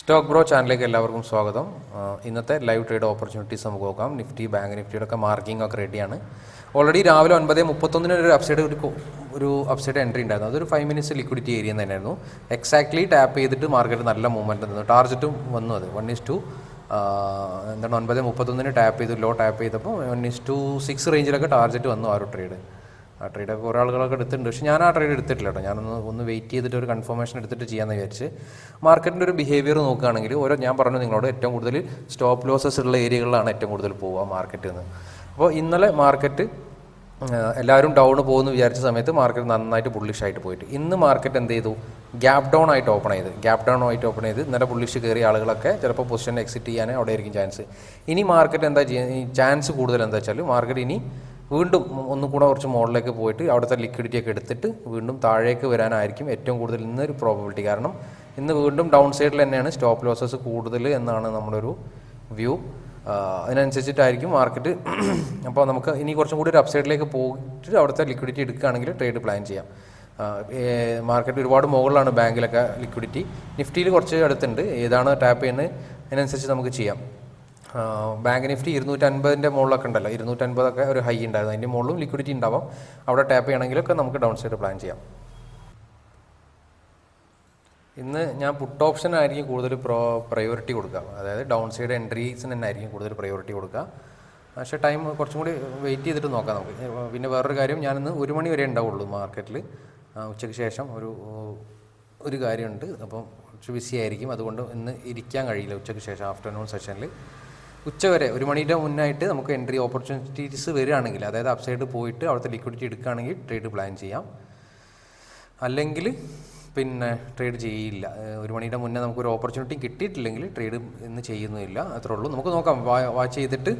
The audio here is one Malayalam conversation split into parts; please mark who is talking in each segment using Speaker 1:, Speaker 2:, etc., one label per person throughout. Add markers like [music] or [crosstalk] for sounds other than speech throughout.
Speaker 1: സ്റ്റോക്ക് ബ്രോ ചാനലിലേക്ക് എല്ലാവർക്കും സ്വാഗതം. ഇന്നത്തെ ലൈവ് ട്രേഡ് ഓപ്പർച്യൂണിറ്റീസ് നമുക്ക് നോക്കാം. നിഫ്റ്റി ബാങ്ക് നിഫ്റ്റിയുടെ ഒക്കെ മാർക്കിംഗ് ഒക്കെ റെഡിയാണ് ഓൾറെഡി രാവിലെ ഒൻപത് മുപ്പത്തൊന്നിന് ഒരു അപ്സൈഡ് ഒരു ഒരു അപ്സൈഡ് എൻട്രി ഉണ്ടായിരുന്നു. അതൊരു ഫൈവ് മിനിറ്റ്സ് ലിക്വിഡിറ്റി ഏരിയ തന്നെയായിരുന്നു. എക്സാക്ട്ലി ടാപ്പ് ചെയ്തിട്ട് മാർക്കറ്റ് നല്ല മൂവ്മെന്റ് തന്നു ടാർജറ്റും വന്നു അത്. വൺ ഇസ് ടു എന്താണ് ഒൻപത് മുപ്പത്തൊന്നിന് ടാപ്പ് ചെയ്തു ലോ ടാപ്പ് ചെയ്തപ്പോൾ വൺ ഇസ് ടു സിക്സ് റേഞ്ചിലൊക്കെ ടാർജറ്റ് വന്നു ആ ഒരു ട്രേഡ് ആ ട്രേഡൊക്കെ കുറേ ആളുകളൊക്കെ എടുത്തിട്ടുണ്ട്. പക്ഷേ ഞാൻ ആ ട്രേഡ് എടുത്തിട്ടില്ല കേട്ടോ. ഞാനൊന്ന് ഒന്ന് വെയിറ്റ് ചെയ്തിട്ട് ഒരു കൺഫർമേഷൻ എടുത്തിട്ട് ചെയ്യാമെന്ന് വിചാരിച്ച് മാർക്കറ്റിന്റെ ഒരു ബിഹേവിയർ നോക്കുകയാണെങ്കിൽ ഓരോ ഞാൻ പറഞ്ഞു നിങ്ങളോട് ഏറ്റവും കൂടുതൽ സ്റ്റോപ്പ് ലോസസ് ഉള്ള ഏരിയകളിലാണ് ഏറ്റവും കൂടുതൽ പോവുക മാർക്കറ്റിൽ നിന്ന് അപ്പോൾ ഇന്നലെ മാർക്കറ്റ് എല്ലാവരും ഡൗൺ പോകുമെന്ന് വിചാരിച്ച സമയത്ത് മാർക്കറ്റ് നന്നായിട്ട് ബുള്ളിഷ് ആയിട്ട് പോയിട്ട്. ഇന്ന് മാർക്കറ്റ് എന്ത് ചെയ്തു? ഗ്യാപ് ഡൗൺ ആയിട്ട് ഓപ്പൺ ചെയ്ത്. ഗ്യാപ് ഡൗൺ ആയിട്ട് ഓപ്പൺ ചെയ്ത്. ഇന്നലെ ബുള്ളിഷ് കയറിയ ആളുകളൊക്കെ ചിലപ്പോൾ പൊസിഷൻ എക്സിറ്റ് ചെയ്യാൻ അവിടെ ആയിരിക്കും ചാൻസ് ഇനി മാർക്കറ്റ് എന്താ ചെയ്യുക ചാൻസ് കൂടുതൽ എന്താ വെച്ചാൽ മാർക്കറ്റ് ഇനി വീണ്ടും ഒന്നും കൂടെ കുറച്ച് മുകളിലേക്ക് പോയിട്ട് അവിടുത്തെ ലിക്വിഡിറ്റി ഒക്കെ എടുത്തിട്ട് വീണ്ടും താഴേക്ക് വരാനായിരിക്കും ഏറ്റവും കൂടുതൽ ഇന്നൊരു പ്രോബിലിറ്റി കാരണം ഇന്ന് വീണ്ടും ഡൗൺ സൈഡിൽ തന്നെയാണ് സ്റ്റോപ്പ് ലോസസ് കൂടുതൽ എന്നാണ് നമ്മുടെ ഒരു വ്യൂ അതിനനുസരിച്ചിട്ടായിരിക്കും മാർക്കറ്റ് [clears throat] അപ്പോൾ നമുക്ക് ഇനി കുറച്ചും കൂടി ഒരു അപ്സൈഡിലേക്ക് പോയിട്ട് അവിടുത്തെ ലിക്വിഡിറ്റി എടുക്കുകയാണെങ്കിൽ ട്രേഡ് പ്ലാൻ ചെയ്യാം. മാർക്കറ്റ് ഒരുപാട് മുകളിലാണ് ബാങ്കിലൊക്കെ ലിക്വിഡിറ്റി നിഫ്റ്റിയിൽ കുറച്ച് അടുത്തുണ്ട്. ഏതാണ് ടാപ്പ് ചെയ്യുന്നത്? അതിനനുസരിച്ച് നമുക്ക് ചെയ്യാം. ബാങ്ക് നിഫ്റ്റി ഇരുന്നൂറ്റൻപതിന്റെ മുകളിലൊക്കെ ഉണ്ടല്ലോ. ഇരുന്നൂറ്റൻപതൊക്കെ ഒരു ഹൈ ഉണ്ടായിരുന്നു. അതിന്റെ മുകളിലും ലിക്വിഡിറ്റി ഉണ്ടാവും. അവിടെ ടാപ്പ് ചെയ്യണമെങ്കിലൊക്കെ നമുക്ക് ഡൗൺ സൈഡ് പ്ലാൻ ചെയ്യാം. ഇന്ന് ഞാൻ പുട്ട് ഓപ്ഷൻ ആയിരിക്കും കൂടുതൽ പ്രോ പ്രയോറിറ്റി കൊടുക്കുക. അതായത് ഡൗൺ സൈഡ് എൻട്രീസിന് തന്നെ ആയിരിക്കും കൂടുതൽ പ്രയോറിറ്റി കൊടുക്കുക. പക്ഷേ ടൈം കുറച്ചും കൂടി വെയിറ്റ് ചെയ്തിട്ട് നോക്കാം നമുക്ക്. പിന്നെ വേറൊരു കാര്യം ഞാനിന്ന് ഒരു മണി വരെ ഉണ്ടാവുള്ളൂ മാർക്കറ്റിൽ ഉച്ചയ്ക്ക് ശേഷം ഒരു ഒരു കാര്യമുണ്ട്. അപ്പം കുറച്ച് ബിസി ആയിരിക്കും. അതുകൊണ്ട് ഇന്ന് ഇരിക്കാൻ കഴിയില്ല ഉച്ചയ്ക്ക് ശേഷം ആഫ്റ്റർനൂൺ സെഷനിൽ ഉച്ച വരെ ഒരു മണിയുടെ മുന്നായിട്ട് നമുക്ക് എൻട്രി ഓപ്പർച്യൂണിറ്റീസ് വരികയാണെങ്കിൽ അതായത് അപ്സൈഡ് പോയിട്ട് അവിടുത്തെ ലിക്വിഡിറ്റി എടുക്കുകയാണെങ്കിൽ ട്രേഡ് പ്ലാൻ ചെയ്യാം. അല്ലെങ്കിൽ പിന്നെ ട്രേഡ് ചെയ്യില്ല. ഒരു മണിയുടെ മുന്നേ നമുക്കൊരു ഓപ്പർച്യൂണിറ്റി കിട്ടിയിട്ടില്ലെങ്കിൽ ട്രേഡ് ഇന്ന് ചെയ്യുന്നില്ല. അത്രേ ഉള്ളൂ. നമുക്ക് നോക്കാം. വാച്ച് ചെയ്തിട്ട്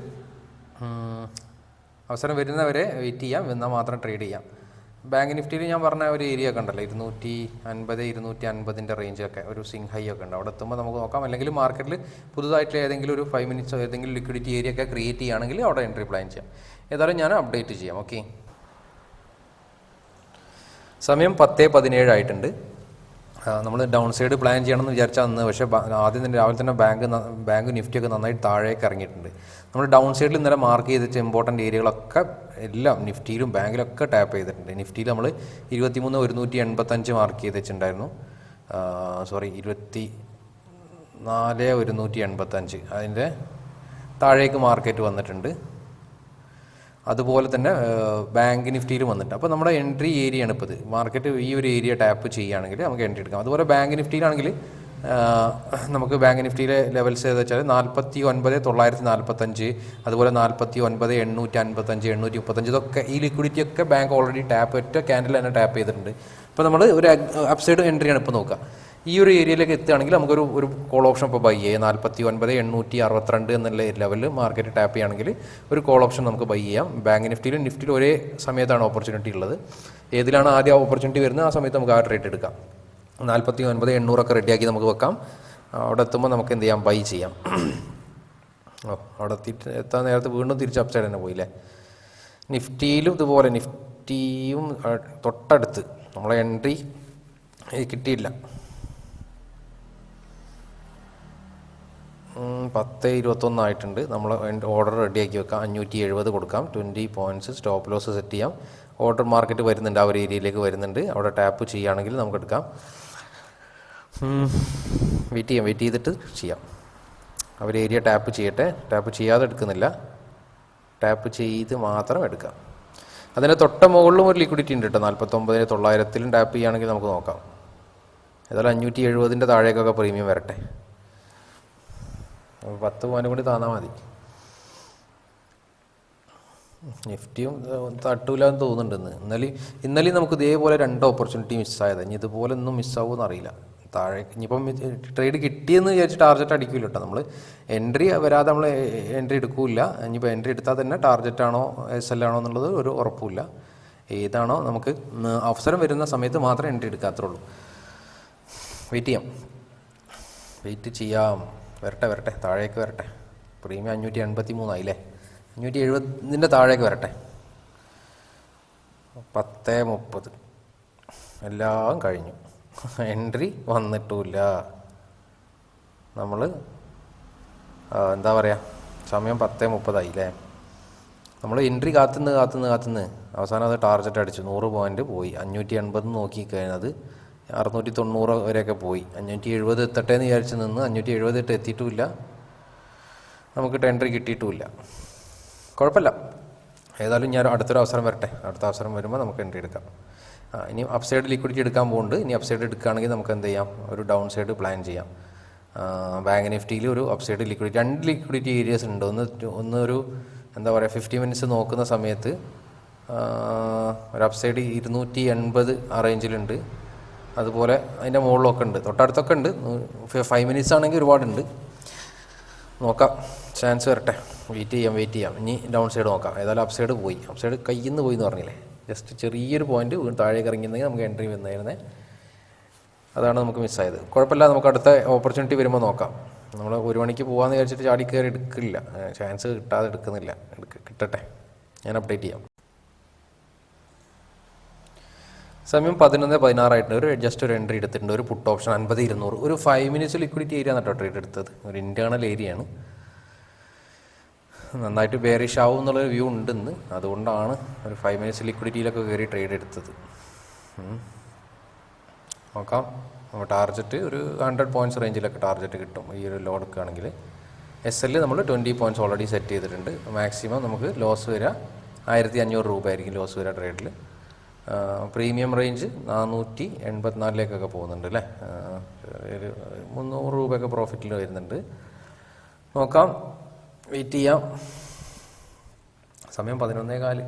Speaker 1: അവസരം വരുന്നവരെ വെയിറ്റ് ചെയ്യാം. എന്നാൽ മാത്രം ട്രേഡ് ചെയ്യാം. ബാങ്ക് നിഫ്റ്റിയിൽ ഞാൻ പറഞ്ഞ ഒരു ഏരിയ ഒക്കെ ഉണ്ടല്ലോ ഇരുന്നൂറ്റി അൻപത് ഇരുന്നൂറ്റി അൻപതിന്റെ റേഞ്ചൊക്കെ ഒരു സിങ് ഹൈ ഒക്കെ ഉണ്ട്. അവിടെ എത്തുമ്പോൾ നമുക്ക് നോക്കാം. അല്ലെങ്കിൽ മാർക്കറ്റിൽ പുതുതായിട്ടുള്ള ഏതെങ്കിലും ഒരു ഫൈവ് മിനിറ്റ്സോ ഏതെങ്കിലും ലിക്വിഡിറ്റി ഏരിയ ഒക്കെ ക്രിയേറ്റ് ചെയ്യുകയാണെങ്കിൽ അവിടെ എൻട്രി പ്ലാൻ ചെയ്യാം. ഏതായാലും ഞാൻ അപ്ഡേറ്റ് ചെയ്യാം ഓക്കെ സമയം പത്തേ പതിനേഴായിട്ടുണ്ട് നമ്മൾ ഡൗൺ സൈഡ് പ്ലാൻ ചെയ്യണമെന്ന് വിചാരിച്ചാൽ അന്ന്. പക്ഷേ ആദ്യം തന്നെ രാവിലെ തന്നെ ബാങ്ക് ബാങ്ക് നിഫ്റ്റി ഒക്കെ നന്നായിട്ട് താഴേക്ക് ഇറങ്ങിയിട്ടുണ്ട്. നമ്മൾ ഡൗൺ സൈഡിൽ ഇന്നലെ മാർക്ക് ചെയ്തിട്ട് ഇമ്പോർട്ടന്റ് ഏരിയകളൊക്കെ എല്ലാം നിഫ്റ്റിയിലും ബാങ്കിലൊക്കെ ടാപ്പ് ചെയ്തിട്ടുണ്ട്. നിഫ്റ്റിയിൽ നമ്മൾ ഇരുപത്തിമൂന്ന് ഒരുന്നൂറ്റി എൺപത്തഞ്ച് മാർക്ക് ചെയ്ത് വെച്ചിട്ടുണ്ടായിരുന്നു സോറി ഇരുപത്തി നാല് ഒരുന്നൂറ്റി എൺപത്തഞ്ച് അതിന്റെ താഴേക്ക് മാർക്കറ്റ് വന്നിട്ടുണ്ട്. അതുപോലെ തന്നെ ബാങ്ക് നിഫ്റ്റിയിൽ വന്നിട്ട് അപ്പോൾ നമ്മുടെ എൻട്രി ഏരിയ ആണ് ഇപ്പോൾ ഇത്. മാർക്കറ്റ് ഈ ഒരു ഏരിയ ടാപ്പ് ചെയ്യുകയാണെങ്കിൽ നമുക്ക് എൻട്രി എടുക്കാം. അതുപോലെ ബാങ്ക് നിഫ്റ്റിയിലാണെങ്കിൽ നമുക്ക് ബാങ്ക് നിഫ്റ്റിയിലെ ലെവൽസ് ഏതാ വെച്ചാൽ നാൽപ്പത്തി ഒൻപത് തൊള്ളായിരത്തി നാൽപ്പത്തഞ്ച് അതുപോലെ നാൽപ്പത്തി ഒൻപത് എണ്ണൂറ്റി അൻപത്തഞ്ച് എണ്ണൂറ്റി മുപ്പത്തഞ്ച് ഇതൊക്കെ ഈ ലിക്വിഡിറ്റി ഒക്കെ ബാങ്ക് ഓൾറെഡി ടാപ്പ് ഒറ്റ ക്യാൻഡിൽ തന്നെ ടാപ്പ് ചെയ്തിട്ടുണ്ട്. അപ്പോൾ നമ്മൾ ഒരു അപ്സൈഡ് എൻട്രിയാണ് ഇപ്പോൾ നോക്കുക. ഈ ഒരു ഏരിയയിലേക്ക് എത്തുകയാണെങ്കിൽ നമുക്കൊരു ഒരു കോൾ ഓപ്ഷൻ ഇപ്പോൾ ബൈ ചെയ്യാം. നാൽപ്പത്തി ഒൻപത് എണ്ണൂറ്റി അറുപത്തിരണ്ട് എന്നുള്ള ലെവലിൽ മാർക്കറ്റ് ടാപ്പ് ചെയ്യുകയാണെങ്കിൽ ഒരു കോൾ ഓപ്ഷൻ നമുക്ക് ബൈ ചെയ്യാം. ബാങ്ക് നിഫ്റ്റിയിലും നിഫ്റ്റിയിലും ഒരേ സമയത്താണ് ഓപ്പർച്യൂണിറ്റി ഉള്ളത്. ഏതിലാണ് ആദ്യം ഓപ്പർച്യൂണിറ്റി വരുന്നത്? ആ സമയത്ത് നമുക്ക് ആ റേറ്റ് എടുക്കാം. നാൽപ്പത്തി ഒൻപത് എണ്ണൂറൊക്കെ റെഡിയാക്കി നമുക്ക് വെക്കാം. അവിടെ എത്തുമ്പോൾ നമുക്ക് എന്ത് ചെയ്യാം? ബൈ ചെയ്യാം. ഓ അവിടെ എത്തിയിട്ട് എത്താൻ നേരത്ത് വീണ്ടും തിരിച്ച് അപ്സൈഡ് തന്നെ പോയില്ലേ? നിഫ്റ്റിയിലും ഇതുപോലെ നിഫ്റ്റിയും തൊട്ടടുത്ത് നമ്മളെ എൻട്രി കിട്ടിയില്ല. പത്ത് ഇരുപത്തൊന്നായിട്ടുണ്ട്. നമ്മൾ ഓർഡർ റെഡിയാക്കി വെക്കാം. അഞ്ഞൂറ്റി എഴുപത് കൊടുക്കാം. Twenty points stop loss set ചെയ്യാം. ഓർഡർ മാർക്കറ്റ് വരുന്നുണ്ട്. ആ ഒരു ഏരിയയിലേക്ക് വരുന്നുണ്ട്. അവിടെ ടാപ്പ് ചെയ്യുകയാണെങ്കിൽ നമുക്ക് എടുക്കാം. വെയിറ്റ് ചെയ്യാം. വെയിറ്റ് ചെയ്തിട്ട് ചെയ്യാം. അവർ ഏരിയ ടാപ്പ് ചെയ്യട്ടെ. ടാപ്പ് ചെയ്യാതെ എടുക്കുന്നില്ല. ടാപ്പ് ചെയ്ത് മാത്രം എടുക്കാം. അതിന്റെ തൊട്ട മുകളിലും ഒരു ലിക്വിഡിറ്റി ഉണ്ട് കേട്ടോ. നാൽപ്പത്തൊമ്പതിന് തൊള്ളായിരത്തിലും ടാപ്പ് ചെയ്യുകയാണെങ്കിൽ നമുക്ക് നോക്കാം. ഏതായാലും അഞ്ഞൂറ്റി എഴുപതിന്റെ താഴേക്കൊക്കെ പ്രീമിയം വരട്ടെ. പത്ത് പോയിന്റ് കൂടി താന്നാൽ മതി. നിഫ്റ്റിയും ഏഹ്, തട്ടൂല എന്ന് തോന്നുന്നുണ്ട് ഇന്ന്. ഇന്നലെ ഇന്നലെയും നമുക്ക് ഇതേപോലെ രണ്ട് ഓപ്പർച്യൂണിറ്റി മിസ്സായത് ഇനി ഇതുപോലെ ഒന്നും മിസ്സാവുമെന്ന് അറിയില്ല. താഴെ ഇനിയിപ്പം ട്രേഡ് കിട്ടിയെന്ന് വിചാരിച്ച് ടാർജറ്റ് അടിക്കില്ല കേട്ടോ നമ്മൾ എൻട്രി വരാതെ നമ്മൾ എൻട്രി എടുക്കില്ല. ഇനിയിപ്പോൾ എൻട്രി എടുത്താൽ തന്നെ ടാർഗറ്റ് ആണോ എസ് എൽ ആണോ എന്നുള്ളത് ഒരു ഉറപ്പില്ല. ഏതാണോ നമുക്ക് അവസരം വരുന്ന സമയത്ത് മാത്രമേ എൻട്രി എടുക്കാത്തുള്ളൂ. വെയിറ്റ് ചെയ്യാം. വെയിറ്റ് ചെയ്യാം. വരട്ടെ വരട്ടെ. താഴേക്ക് വരട്ടെ. പ്രീമിയം അഞ്ഞൂറ്റി എൺപത്തി മൂന്നായില്ലേ അഞ്ഞൂറ്റി എഴുപതിന്റെ താഴേക്ക് വരട്ടെ. പത്ത് മുപ്പത്. എല്ലാം കഴിഞ്ഞു. എൻട്രി വന്നിട്ടുമില്ല. നമ്മൾ എന്താ പറയുക സമയം പത്ത് മുപ്പതായി അല്ലേ നമ്മൾ എൻട്രി കാത്തുനിന്ന് കാത്തുനിന്ന് കാത്തുനിന്ന് അവസാനം അത് ടാർജറ്റ് അടിച്ചു. നൂറ് പോയിന്റ് പോയി. അഞ്ഞൂറ്റി എൺപത് നോക്കി കഴിഞ്ഞത് അറുന്നൂറ്റി തൊണ്ണൂറ് വരെയൊക്കെ പോയി. അഞ്ഞൂറ്റി എഴുപത് എത്തട്ടെ എന്ന് വിചാരിച്ച് നിന്ന് അഞ്ഞൂറ്റി എഴുപത് ഇട്ട് എത്തിയിട്ടുമില്ല. നമുക്ക് ടെൻഡർ കിട്ടിയിട്ടുമില്ല. കുഴപ്പമില്ല. ഏതായാലും ഞാൻ അടുത്തൊരു അവസരം വരട്ടെ. അടുത്ത അവസരം വരുമ്പോൾ നമുക്ക് എൻട്രി എടുക്കാം. ആ, ഇനി അപ്പ് സൈഡ് ലിക്വിഡിറ്റി എടുക്കാൻ പോകുന്നുണ്ട് ഇനി അപ്പ് സൈഡ് എടുക്കുകയാണെങ്കിൽ നമുക്ക് എന്ത് ചെയ്യാം? ഒരു ഡൗൺ സൈഡ് പ്ലാൻ ചെയ്യാം ബാങ്ക് നിഫ്റ്റിയിൽ ഒരു അപ്പ് സൈഡ് ലിക്വിഡിറ്റി രണ്ട് ലിക്വിഡിറ്റി ഏരിയസ് ഉണ്ട്. ഒന്ന് ഒന്ന് ഒരു എന്താ പറയുക ഫിഫ്റ്റി മിനിറ്റ്സ് നോക്കുന്ന സമയത്ത് ഒരു അപ്പ് സൈഡ് ഇരുന്നൂറ്റി എൺപത് ആ റേഞ്ചിലുണ്ട് അതുപോലെ അതിന്റെ മുകളിലൊക്കെ ഉണ്ട്. തൊട്ടടുത്തൊക്കെ ഉണ്ട്. ഫൈവ് മിനിറ്റ്സ് ആണെങ്കിൽ ഒരുപാടുണ്ട്. നോക്കാം. ചാൻസ് വരട്ടെ. വെയിറ്റ് ചെയ്യാം വെയിറ്റ് ചെയ്യാം. ഇനി ഡൗൺ സൈഡ് നോക്കാം. ഏതായാലും അപ് സൈഡ് പോയി. അപ് സൈഡ് കയ്യിൽ നിന്ന് പോയി എന്ന് പറഞ്ഞില്ലേ? ജസ്റ്റ് ചെറിയൊരു പോയിന്റ് താഴേക്ക് ഇറങ്ങിയിരുന്നെങ്കിൽ നമുക്ക് എൻട്രി വന്നായിരുന്നേ. അതാണ് നമുക്ക് മിസ്സായത് കുഴപ്പമില്ല നമുക്ക് അടുത്ത ഓപ്പർച്യൂണിറ്റി വരുമ്പോൾ നോക്കാം. നമ്മൾ ഒരു മണിക്ക് പോകാമെന്ന് വിചാരിച്ചിട്ട് ചാടി കയറി എടുക്കില്ല. ചാൻസ് കിട്ടാതെ എടുക്കുന്നില്ല. എടുക്ക- കിട്ടട്ടെ. ഞാൻ അപ്ഡേറ്റ് ചെയ്യാം. സമയം പതിനൊന്ന് പതിനാറായിട്ടുണ്ട്. ഒരു ജസ്റ്റ് ഒരു എൻട്രി എടുത്തിട്ടുണ്ട്. ഒരു പുട്ട് ഓപ്ഷൻ അൻപത് ഇരുന്നൂറ്. ഒരു ഫൈവ് മിനിറ്റ്സ് ലിക്വിഡിറ്റി ഏരിയ കേട്ടോ ട്രേഡ് എടുത്തത്. ഒരു ഇന്റേർണൽ ഏരിയയാണ് നന്നായിട്ട് ബേറിഷ് ആവും എന്നുള്ളൊരു വ്യൂ ഉണ്ടെന്ന്. അതുകൊണ്ടാണ് ഒരു ഫൈവ് മിനിറ്റ്സ് ലിക്വിഡിറ്റിയിലൊക്കെ കയറി ട്രേഡ് എടുത്തത്. നോക്കാം. ടാർജറ്റ് ഒരു ഹൺഡ്രഡ് പോയിന്റ്സ് റേഞ്ചിലൊക്കെ ടാർജറ്റ് കിട്ടും. ഈ ഒരു ലോ എടുക്കുകയാണെങ്കിൽ എസ് എല്ലിൽ നമ്മൾ ട്വന്റി പോയിന്റ്സ് ഓൾറെഡി സെറ്റ് ചെയ്തിട്ടുണ്ട്. മാക്സിമം നമുക്ക് ലോസ് വരിക ആയിരത്തി അഞ്ഞൂറ് രൂപ ആയിരിക്കും ലോസ് വരിക ട്രേഡിൽ പ്രീമിയം റേഞ്ച് നാനൂറ്റി എൺപത്തിനാലിലേക്കൊക്കെ പോകുന്നുണ്ട് അല്ലേ? ഒരു മുന്നൂറ് രൂപയൊക്കെ പ്രോഫിറ്റിൽ വരുന്നുണ്ട്. നോക്കാം. വെയിറ്റ് ചെയ്യാം. സമയം പതിനൊന്നേ കാൽ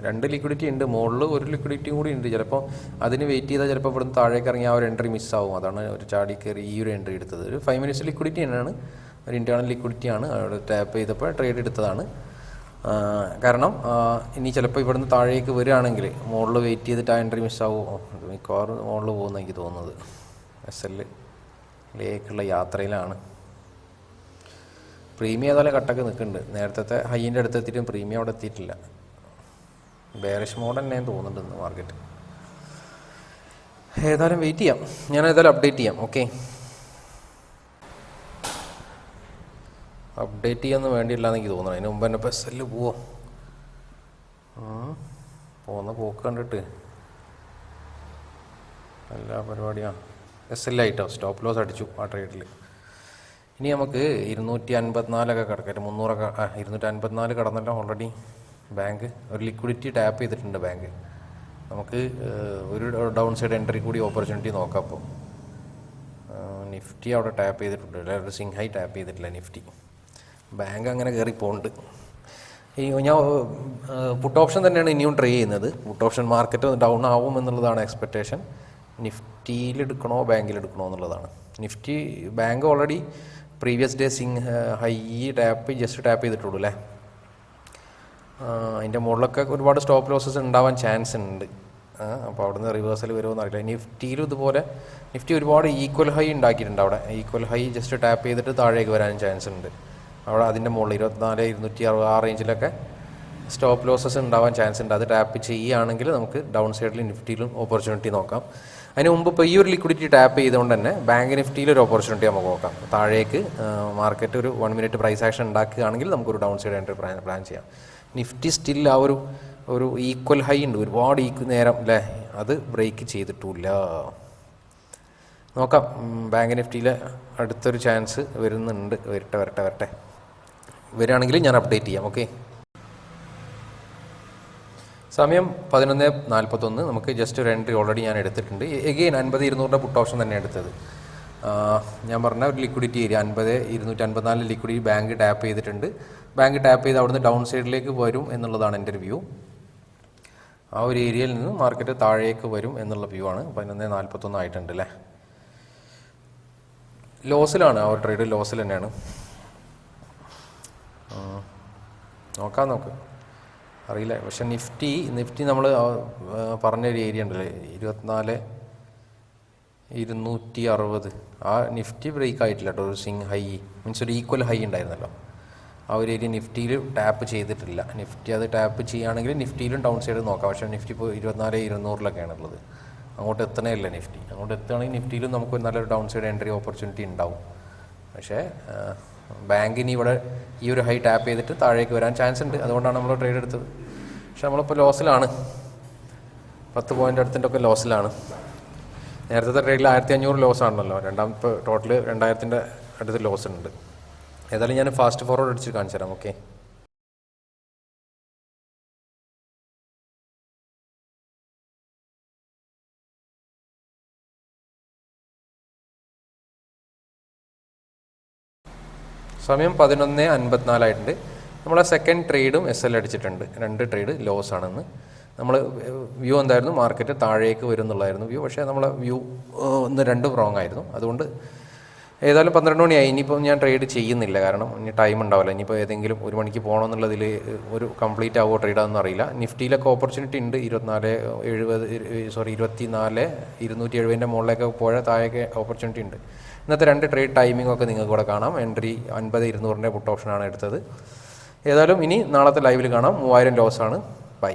Speaker 1: രണ്ട് ലിക്വിഡിറ്റി ഉണ്ട്. മുകളിൽ ഒരു ലിക്വിഡിറ്റിയും കൂടി ഉണ്ട്. ചിലപ്പോൾ അതിന് വെയിറ്റ് ചെയ്താൽ ചിലപ്പോൾ ഇവിടുന്ന് താഴേക്ക് ഇറങ്ങി ആ ഒരു എൻട്രി മിസ്സാവും അതാണ് ഒരു ചാടി കയറി ഈ ഒരു എൻട്രി എടുത്തത്. ഒരു ഫൈവ് മിനിറ്റ്സ് ലിക്വിഡിറ്റി തന്നെയാണ്. ഒരു ഇന്റേർണൽ ലിക്വിഡിറ്റിയാണ് അവിടെ ടാപ്പ് ചെയ്തപ്പോൾ ട്രേഡ് എടുത്തതാണ്. കാരണം ഇനി ചിലപ്പോൾ ഇവിടുന്ന് താഴേക്ക് വരികയാണെങ്കിൽ മുകളിൽ വെയിറ്റ് ചെയ്തിട്ട് ആ എൻട്രി മിസ്സാവുമോ മിക്കവാറും മുകളിൽ പോകുന്ന എനിക്ക് തോന്നുന്നത്. എസ് എല്ലിലേക്കുള്ള യാത്രയിലാണ്. പ്രീമിയം ഏതായാലും കട്ടൊക്കെ നിൽക്കുന്നുണ്ട്. നേരത്തെ ഹൈന്റെ അടുത്ത് എത്തിയിട്ടും പ്രീമിയം അവിടെ എത്തിയിട്ടില്ല. ബേറിഷ് മോഡ് തന്നെ തോന്നുന്നുണ്ട് ഇന്ന് മാർക്കറ്റ് ഏതായാലും വെയിറ്റ് ചെയ്യാം. ഞാൻ ഏതായാലും അപ്ഡേറ്റ് ചെയ്യാം. ഓക്കെ അപ്ഡേറ്റ് ചെയ്യാൻ വേണ്ടിയില്ല എന്ന് എനിക്ക് തോന്നുന്നു അതിന് മുമ്പ് തന്നെ ബസ്സിൽ പോവാം. പോകുന്ന പോക്ക് കണ്ടിട്ട്. എല്ലാ പരിപാടിയാണ്. എസ് ആയിട്ടോ? സ്റ്റോപ്പ് ലോസ് അടിച്ചു ആ ട്രേഡിൽ ഇനി നമുക്ക് ഇരുന്നൂറ്റി അൻപത്തിനാലൊക്കെ കിടക്കട്ടെ മുന്നൂറൊക്കെ ഇരുന്നൂറ്റി അൻപത്തിനാല് കടന്നല്ലോ ഓൾറെഡി ബാങ്ക് ഒരു ലിക്വിഡിറ്റി ടാപ്പ് ചെയ്തിട്ടുണ്ട് ബാങ്ക് നമുക്ക് ഒരു ഡൗൺ സൈഡ് എൻട്രി കൂടി ഓപ്പർച്യൂണിറ്റി നോക്കാം അപ്പോൾ നിഫ്റ്റി അവിടെ ടാപ്പ് ചെയ്തിട്ടുണ്ട്. അല്ലെങ്കിൽ സിംഹൈ ടാപ്പ് ചെയ്തിട്ടില്ല നിഫ്റ്റി ബാങ്ക് അങ്ങനെ കയറി പോകുന്നുണ്ട് ഈ ഞാൻ പുട്ട് ഓപ്ഷൻ തന്നെയാണ് ഇനിയും ട്രൈ ചെയ്യുന്നത്. പുട്ട് ഓപ്ഷൻ മാർക്കറ്റ് ഡൗൺ ആവും എന്നുള്ളതാണ് എക്സ്പെക്റ്റേഷൻ നിഫ്റ്റിയിൽ എടുക്കണോ എടുക്കണോ എന്നുള്ളതാണ്. Nifty bank already previous day swing high tap just tap ചെയ്തിട്ടുള്ളൂ അല്ലേ? അതിന്റെ മുകളിലൊക്കെ ഒരുപാട് സ്റ്റോപ്പ് ലോസസ് ഉണ്ടാവാൻ ചാൻസ് ഉണ്ട്. അപ്പോൾ അവിടുന്ന് റിവേഴ്സൽ വരുമോ എന്നറിയില്ല. നിഫ്റ്റിയിലും ഇതുപോലെ നിഫ്റ്റി ഒരുപാട് ഈക്വൽ ഹൈ ഉണ്ടാക്കിയിട്ടുണ്ട് അവിടെ. ഈക്വൽ ഹൈ ജസ്റ്റ് ടാപ്പ് ചെയ്തിട്ട് താഴേക്ക് വരാൻ ചാൻസ് ഉണ്ട്. അവിടെ അതിന്റെ മുകളിൽ ഇരുപത്തിനാല് ഇരുന്നൂറ്റി അറുപത് ആ റേഞ്ചിലൊക്കെ സ്റ്റോപ്പ് ലോസസ് ഉണ്ടാവാൻ ചാൻസ് ഉണ്ട്. അത് ടാപ്പ് ചെയ്യുകയാണെങ്കിൽ നമുക്ക് ഡൗൺ സൈഡിൽ നിഫ്റ്റിയിലും ഓപ്പർച്യൂണിറ്റി നോക്കാം. അതിന് മുമ്പ് ഇപ്പോൾ ഈ ഒരു ലിക്വിഡിറ്റി ടാപ്പ് ചെയ്തുകൊണ്ട് തന്നെ ബാങ്ക് നിഫ്റ്റിയിൽ ഒരു ഓപ്പർച്യൂണിറ്റി നമുക്ക് നോക്കാം. താഴേക്ക് മാർക്കറ്റ് ഒരു വൺ മിനിറ്റ് പ്രൈസ് ആക്ഷൻ ഉണ്ടാക്കുകയാണെങ്കിൽ നമുക്കൊരു down side entry plan plan ചെയ്യാം. നിഫ്റ്റി സ്റ്റിൽ ആ ഒരു ഒരു ഈക്വൽ ഹൈ ഉണ്ട്. ഒരുപാട് ഈക്വൽ നേരം അല്ലേ അത് ബ്രേക്ക് ചെയ്തിട്ടില്ല നോക്കാം. ബാങ്ക് നിഫ്റ്റിയിൽ അടുത്തൊരു ചാൻസ് വരുന്നുണ്ട്. വരട്ടെ വരട്ടെ വരട്ടെ. വരികയാണെങ്കിൽ ഞാൻ അപ്ഡേറ്റ് ചെയ്യാം ഓക്കെ സമയം പതിനൊന്ന് നാൽപ്പത്തൊന്ന്. നമുക്ക് ജസ്റ്റ് ഒരു എൻട്രി ഓൾറെഡി ഞാൻ എടുത്തിട്ടുണ്ട്. എഗെയിൻ അൻപത് ഇരുന്നൂറിന്റെ പുട്ട് ഓപ്ഷൻ തന്നെ എടുത്തത്. ഞാൻ പറഞ്ഞ ഒരു ലിക്വിഡിറ്റി ഏരിയ അൻപത് ഇരുന്നൂറ്റി അൻപത്തിനാല് ലിക്വിഡിറ്റി ബാങ്ക് ടാപ്പ് ചെയ്തിട്ടുണ്ട്. ബാങ്ക് ടാപ്പ് ചെയ്ത് അവിടുന്ന് ഡൗൺ സൈഡിലേക്ക് വരും എന്നുള്ളതാണ് എന്റെ വ്യൂ ആ ഒരു ഏരിയയിൽ നിന്ന് മാർക്കറ്റ് താഴേക്ക് വരും എന്നുള്ള വ്യൂ ആണ്. പതിനൊന്ന് നാൽപ്പത്തൊന്ന് ആയിട്ടുണ്ട് അല്ലേ? ലോസിലാണ് ആ ഒരു ട്രേഡ് ലോസിൽ തന്നെയാണ് ആ, നോക്കാം നോക്ക് അറിയില്ല. പക്ഷെ നിഫ്റ്റി നിഫ്റ്റി നമ്മൾ പറഞ്ഞൊരു ഏരിയ ഉണ്ടല്ലേ? ഇരുപത്തിനാല് ഇരുന്നൂറ്റി അറുപത് ആ നിഫ്റ്റി ബ്രേക്ക് ആയിട്ടില്ല കേട്ടോ. ഒരു സിംഗ് ഹൈ മീൻസ് ഒരു ഈക്വൽ ഹൈ ഉണ്ടായിരുന്നല്ലോ. ആ ഒരു ഏരിയ നിഫ്റ്റിയിൽ ടാപ്പ് ചെയ്തിട്ടില്ല. നിഫ്റ്റി അത് ടാപ്പ് ചെയ്യുകയാണെങ്കിൽ നിഫ്റ്റിയിലും ഡൗൺ സൈഡ് നോക്കാം. പക്ഷേ നിഫ്റ്റി ഇപ്പോൾ ഇരുപത്തിനാല് ഇരുന്നൂറിലൊക്കെയാണ് ഉള്ളത്. അങ്ങോട്ട് എത്തണേ ഇല്ല നിഫ്റ്റി. അങ്ങോട്ട് എത്തുകയാണെങ്കിൽ നിഫ്റ്റിയിലും നമുക്ക് നല്ലൊരു ഡൗൺ സൈഡ് എൻട്രി ഓപ്പർച്യൂണിറ്റി ഉണ്ടാവും. പക്ഷേ ബാങ്കിന് ഇവിടെ ഈ ഒരു ഹൈ ടാപ്പ് ചെയ്തിട്ട് താഴേക്ക് വരാൻ ചാൻസ് ഉണ്ട് അതുകൊണ്ടാണ് നമ്മൾ ട്രേഡ് എടുത്തത്. പക്ഷെ നമ്മളിപ്പോൾ ലോസിലാണ് പത്ത് പോയിന്റ് അടുത്തിന്റെ ഒക്കെ ലോസിലാണ് നേരത്തെ ട്രേഡിൽ ആയിരത്തി അഞ്ഞൂറ് ലോസ് ആണല്ലോ. രണ്ടാമത്തെ ടോട്ടൽ രണ്ടായിരത്തിന്റെ അടുത്ത് ലോസ് ഉണ്ട്. ഏതായാലും ഞാൻ ഫാസ്റ്റ് ഫോർവേഡ് അടിച്ച് കാണിച്ചു തരാം ഓക്കെ സമയം പതിനൊന്ന് അൻപത്തിനാലായിട്ടുണ്ട്. നമ്മളെ സെക്കൻഡ് ട്രേഡും എസ് എൽ അടിച്ചിട്ടുണ്ട്. രണ്ട് ട്രേഡ് ലോസ് ആണെന്ന്. നമ്മൾ വ്യൂ എന്തായിരുന്നു? മാർക്കറ്റ് താഴേക്ക് വരും എന്നുള്ളതായിരുന്നു വ്യൂ പക്ഷേ നമ്മളെ വ്യൂ ഒന്ന് രണ്ടും റോങ് ആയിരുന്നു. അതുകൊണ്ട് ഏതായാലും പന്ത്രണ്ട് മണിയായി. ഇനിയിപ്പോൾ ഞാൻ ട്രേഡ് ചെയ്യുന്നില്ല. കാരണം ഇനി ടൈം ഉണ്ടാവില്ല. ഇനിയിപ്പോൾ ഏതെങ്കിലും ഒരു മണിക്ക് പോകണമെന്നുള്ളതിൽ ഒരു കംപ്ലീറ്റ് ആവുമോ ട്രേഡ് ആണെന്ന് അറിയില്ല. നിഫ്റ്റിയിലൊക്കെ ഓപ്പർച്യൂണിറ്റി ഉണ്ട്. ഇരുപത്തിനാല് എഴുപത് സോറി ഇരുപത്തി നാല് ഇരുന്നൂറ്റി എഴുപതിന്റെ മുകളിലേക്ക് പോയ താഴേക്ക് ഓപ്പർച്യൂണിറ്റി ഉണ്ട്. ഇന്നത്തെ രണ്ട് ട്രേഡ് ടൈമിംഗ് ഒക്കെ നിങ്ങൾക്ക് ഇവിടെ കാണാം. എൻട്രി അൻപത് ഇരുന്നൂറിന്റെ പുട്ട് ഓപ്ഷനാണ് എടുത്തത്. ഏതായാലും ഇനി നാളത്തെ ലൈവിൽ കാണാം. മൂവായിരം ലോസാണ് ബൈ